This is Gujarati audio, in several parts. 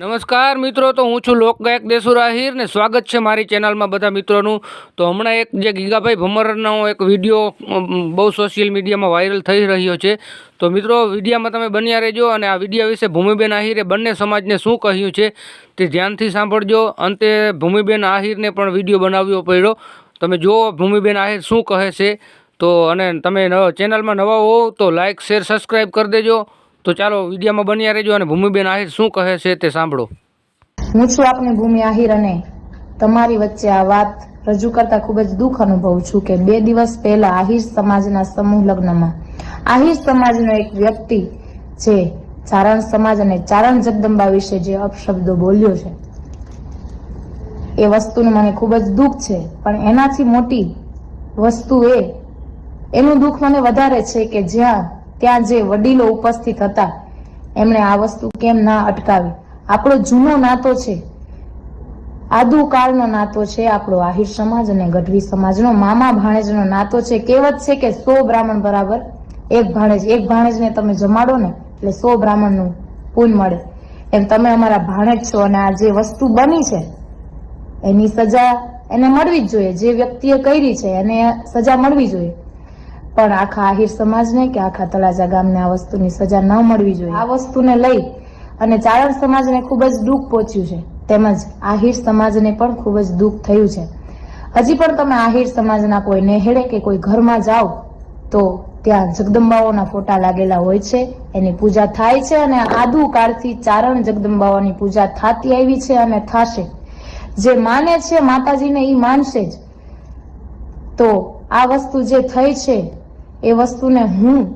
નમસ્કાર મિત્રો, તો હું છું લોકગાયક દેસુર આહિર ને સ્વાગત છે મારી ચેનલમાં બધા મિત્રોનું. તો હમણાં એક જે ગીગાભાઈ ભમરનો એક વીડિયો બહુ સોશિયલ મીડિયામાં વાયરલ થઈ રહ્યો છે. તો મિત્રો, વિડીયામાં તમે બન્યા રહેજો અને આ વિડીયા વિશે ભૂમિબેન આહિરે બંને સમાજને શું કહ્યું છે તે ધ્યાનથી સાંભળજો. અંતે ભૂમિબેન આહિરને પણ વીડિયો બનાવવો પડ્યો. તમે જુઓ ભૂમિબેન આહિર શું કહે છે. તો અને તમે ચેનલમાં નવા હો તો લાઇક શેર સબસ્ક્રાઈબ કરી દેજો. તો ચાલો વિડીયામાં બન્યા રહેજો અને ભૂમિબેન આહિર શું કહે છે તે સાંભળો. હું છું આપની ભૂમિ આહિર અને તમારી વચ્ચે આ વાત રજૂ કરતા ખૂબ જ દુઃખ અનુભવું છું કે બે દિવસ પહેલા આહિર સમાજના સમૂહ લગ્નમાં. આહિર સમાજનો એક વ્યક્તિ જે ચારણ સમાજ અને ચારણ જગદંબા વિશે જે અપશબ્દો બોલ્યો છે. એ વસ્તુનું મને ખૂબ જ દુઃખ છે, પણ એનાથી મોટી વસ્તુ એ, એનું દુઃખ મને વધારે છે કે જ્યાં ત્યાં જે વડીલો ઉપસ્થિત હતા, એમણે આ વસ્તુ કેમ ના અટકાવી? આપણો જૂનો નાતો છે. આદુકાળનો નાતો છે આપણો આહિર સમાજ અને ગઢવી સમાજનો. મામા ભાણેજનો નાતો છે. કહેવત છે કે સો બ્રાહ્મણ બરાબર, એક ભાણેજ, એક ભાણેજને તમે જમાડો ને, એટલે સો બ્રાહ્મણનું પૂન મળે. એમ તમે અમારા ભાણેજ છો અને આ જે વસ્તુ બની છે, એની સજા એને મળવી જ જોઈએ. જે વ્યક્તિએ કરી છે એને સજા મળવી જોઈએ. પણ આખા આહિર સમાજને કે આખા તળાજા ગામને આ વસ્તુની સજા ન મળવી જોઈએ. આ વસ્તુને લઈ અને ચારણ સમાજને ખૂબ જ દુઃખ પહોંચ્યું છે. તેમજ આહિર સમાજને પણ ખૂબ જ દુઃખ થયું છે. હજી પણ તમે આહિર સમાજના કોઈ નેહેડે કે કોઈ ઘરમાં જાઓ તો ત્યાં જગદંબાઓના ફોટા લાગેલા હોય છે. એની પૂજા થાય છે અને આદુ કાળથી ચારણ જગદંબાઓની પૂજા થતી આવી છે અને થશે. જે માને છે માતાજીને એ માનશે જ. તો આ વસ્તુ જે થઈ છે એ વસ્તુને હું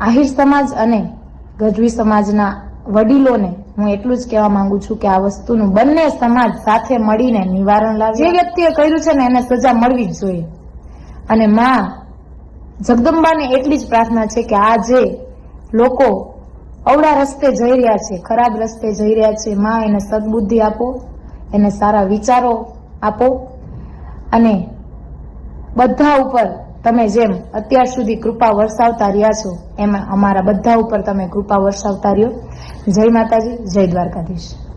આહિર સમાજ અને ગઢવી સમાજના વડીલોને હું એટલું જ કહેવા માંગુ છું કે આ વસ્તુનું બંને સમાજ સાથે મળીને નિવારણ લાવે. જે વ્યક્તિએ કર્યું છે ને એને સજા મળવી જ જોઈએ. અને માં જગદંબાને એટલી જ પ્રાર્થના છે કે આ જે લોકો અવળા રસ્તે જઈ રહ્યા છે, ખરાબ રસ્તે જઈ રહ્યા છે, માં એને સદબુદ્ધિ આપો, એને સારા વિચારો આપો અને બધા ઉપર તમે જેમ અત્યાર સુધી કૃપા વરસાવતા રહ્યા છો, એમાં અમારા બધા ઉપર તમે કૃપા વરસાવતા રહ્યો. જય માતાજી, જય દ્વારકાધીશ.